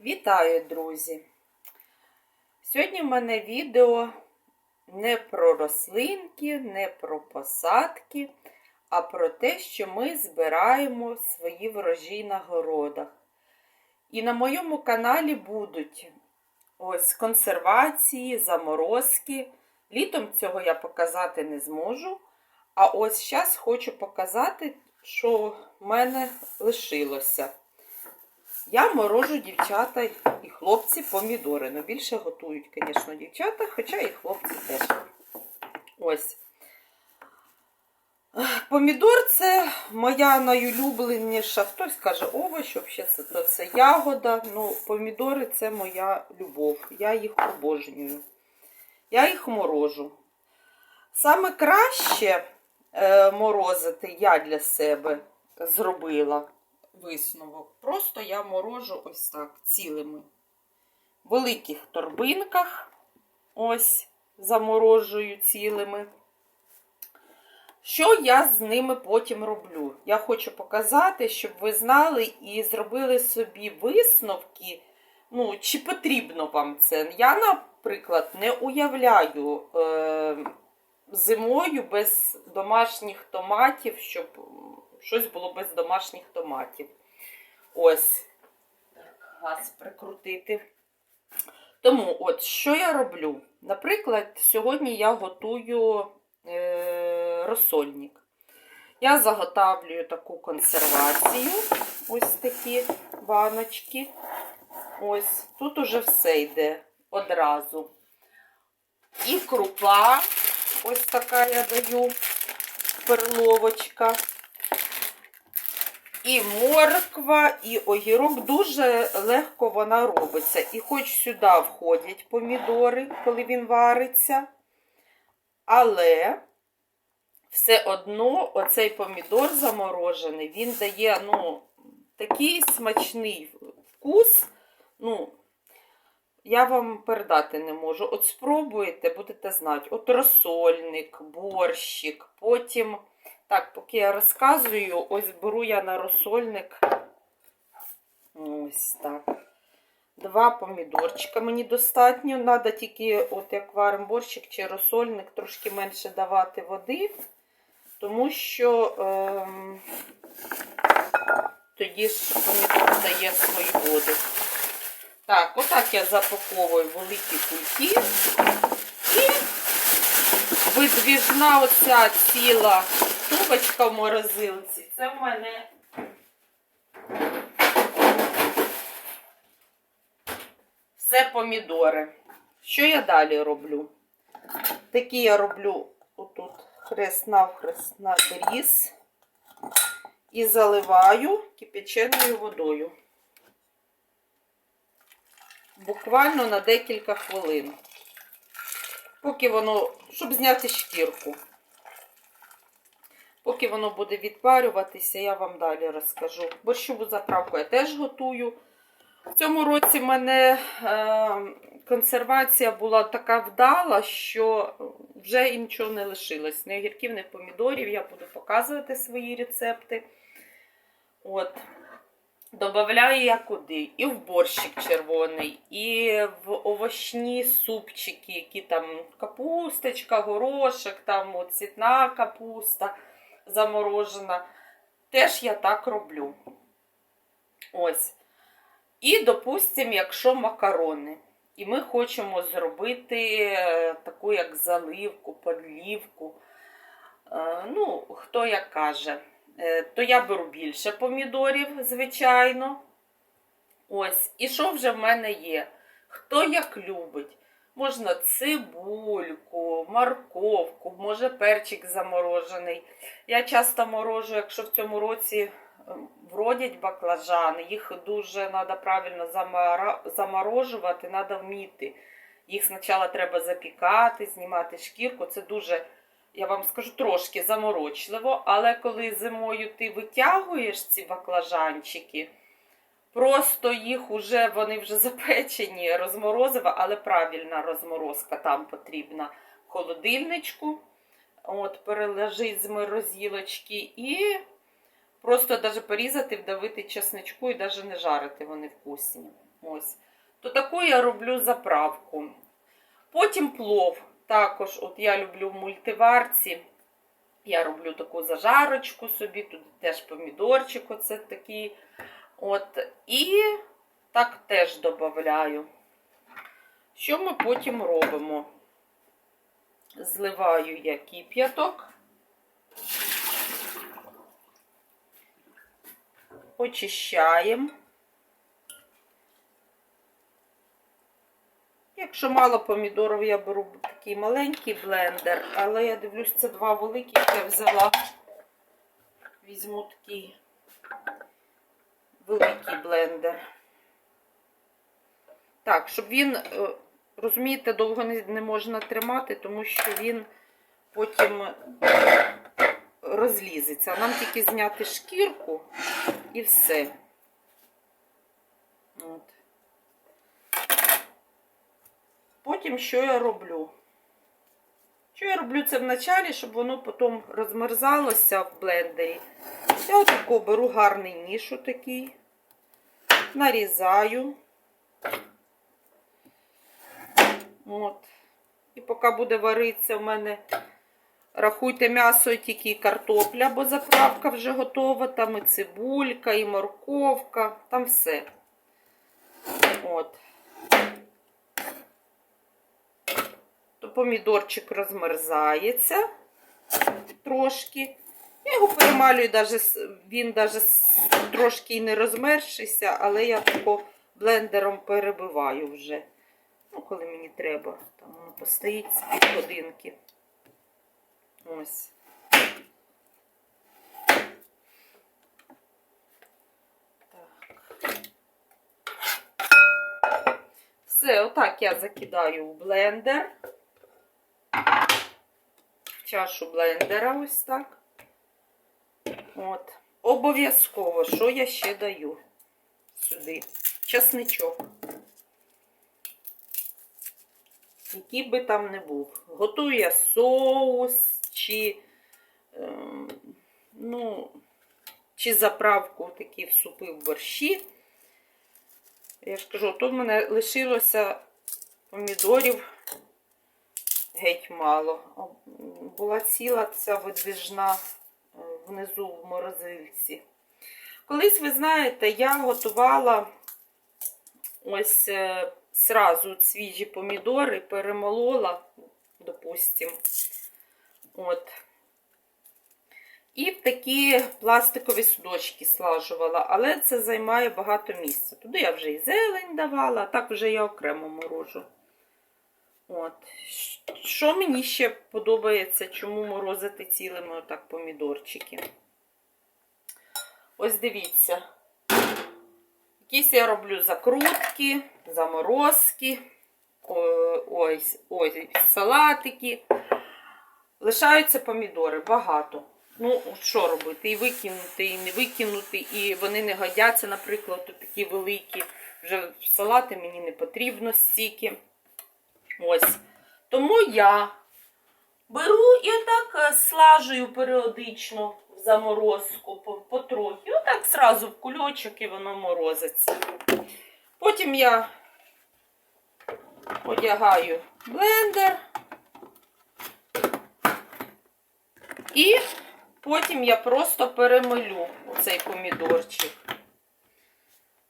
Вітаю, друзі! Сьогодні в мене відео не про рослинки, не про посадки, а про те, що ми збираємо свої врожі на городах. І на моєму каналі будуть ось консервації, заморозки. Літом цього я показати не зможу. А ось зараз хочу показати, що в мене лишилося. Я морожу дівчата і хлопці помідори. Ну, більше готують, звісно, дівчата, хоча і хлопці теж. Ось. Помідор це моя найулюбленіша, хтось каже овоч, взагалі то це ягода. Ну, помідори це моя любов. Я їх обожнюю. Я їх морожу. Саме краще е, морозити я для себе зробила висновок. Просто я морожу ось так цілими. В великих торбинках ось заморожую цілими. Що я з ними потім роблю? Я хочу показати, щоб ви знали і зробили собі висновки, ну, чи потрібно вам це. Я, наприклад, не уявляю е, зимою без домашніх томатів, щоб щось було без домашніх томатів. Ось, так, газ прикрутити. Тому, от, що я роблю? Наприклад, сьогодні я готую е, розсольник. Я заготавлюю таку консервацію, ось такі баночки. Ось, тут уже все йде одразу. І крупа, ось така я даю, перловочка. І морква, і огірок дуже легко вона робиться. І хоч сюди входять помідори, коли він вариться. Але все одно оцей помідор заморожений, він дає ну, такий смачний вкус. Ну, я вам передати не можу. От спробуєте, будете знати. От розсольник, борщик, потім. Так, поки я розказую, ось беру я на розсольник. Ось так. Два помідорчика мені достатньо. Треба тільки, от як варимо борщик чи розсольник, трошки менше давати води, тому що ем, тоді ж помідор дає свою воду. Так, отак я запаковую великі кульки. І видвіжна оця ціла трубочка в морозилці. Це в мене все помідори. Що я далі роблю? Такі я роблю отут хрест навхрест на дріз і заливаю кипяченою водою. Буквально на декілька хвилин. Поки воно, щоб зняти шкірку. Поки воно буде відпарюватися, я вам далі розкажу. Борщову заправку я теж готую. В цьому році в мене е, консервація була така вдала, що вже і нічого не лишилось. Ні огірків, ні помідорів. Я буду показувати свої рецепти. От. Добавляю я куди? І в борщик червоний, і в овочні супчики, які там капусточка, горошок, там цвітна капуста заморожена. Теж я так роблю. Ось. І, допустимо, якщо макарони. І ми хочемо зробити е, таку, як заливку, подлівку. Е, Ну, хто як каже, Е, то я беру більше помідорів, звичайно. Ось. І що вже в мене є? Хто як любить? Можна цибульку, морковку, може перчик заморожений. Я часто морожу, якщо в цьому році вродять баклажани, їх дуже треба правильно заморожувати, треба вміти. Їх спочатку треба запікати, знімати шкірку. Це дуже, я вам скажу, трошки заморочливо, але коли зимою ти витягуєш ці баклажанчики, Просто їх уже, вони вже запечені, розморозива, але правильна розморозка там потрібна холодильничку. От, перележить з морозилочки і просто даже порізати, вдавити чесничку і навіть не жарити вони вкусні. Ось. То таку я роблю заправку. Потім плов. Також, от я люблю в мультиварці. Я роблю таку зажарочку собі, тут теж помідорчик, оце такий. От, і так теж додаю. Що ми потім робимо? Зливаю я кип'яток. Очищаємо. Якщо мало помідорів, я беру такий маленький блендер, але я дивлюсь, це два великі, я взяла. Візьму такий великий блендер. Так, щоб він, е, розумієте, довго не, не можна тримати, тому що він потім розлізеться. Нам тільки зняти шкірку і все. От. Потім що я роблю? Що я роблю це вначалі, щоб воно потім розмерзалося в блендері. Я отако беру гарний ніж отакий, нарізаю. От. І поки буде варитися в мене, рахуйте м'ясо тільки і картопля, бо заправка вже готова. Там і цибулька, і морковка, там все. От. То помідорчик розмерзається трошки. Я його перемалюю, він даже трошки не розмерзшийся, але я тако блендером перебиваю вже. Ну, коли мені треба. Там воно постоїть з півгодинки. Ось. Так. Все, отак я закидаю в блендер. Чашу блендера ось так. От. Обов'язково, що я ще даю сюди? Часничок. Який би там не був. Готую я соус чи, ем, ну, чи заправку такі в супи в борщі. Я ж кажу, тут в мене лишилося помідорів геть мало. Була ціла ця видвіжна внизу в морозильці. Колись, ви знаєте, я готувала ось е, сразу свіжі помідори, перемолола, допустим. І в такі пластикові судочки слажувала, але це займає багато місця. Туди я вже і зелень давала, а так вже я окремо морожу. От. Що мені ще подобається, чому морозити цілими отак помідорчики? Ось дивіться. Якісь я роблю закрутки, заморозки, ось, ось салатики. Лишаються помідори багато. Ну, що робити? І викинути, і не викинути, і вони не годяться, наприклад, такі великі. Вже салати мені не потрібно стільки. Ось. Тому я беру і отак е, слажую періодично в заморозку потрохи. Отак зразу в кульочок і воно морозиться. Потім я одягаю блендер. І потім я просто перемилю цей помідорчик.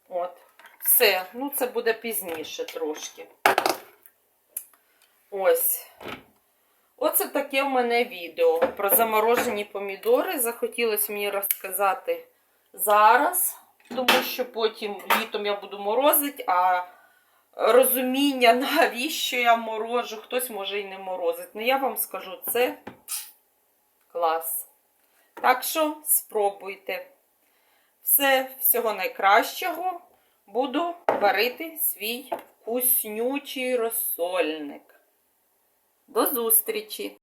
От. Все. Ну, це буде пізніше трошки. Ось. Оце таке в мене відео про заморожені помідори. Захотілося мені розказати зараз, тому що потім літом я буду морозити, а розуміння, навіщо я морожу, хтось може і не морозить. Ну, я вам скажу, це клас. Так що спробуйте. Все, всього найкращого. Буду варити свій вкуснючий розсольник. До зустрічі!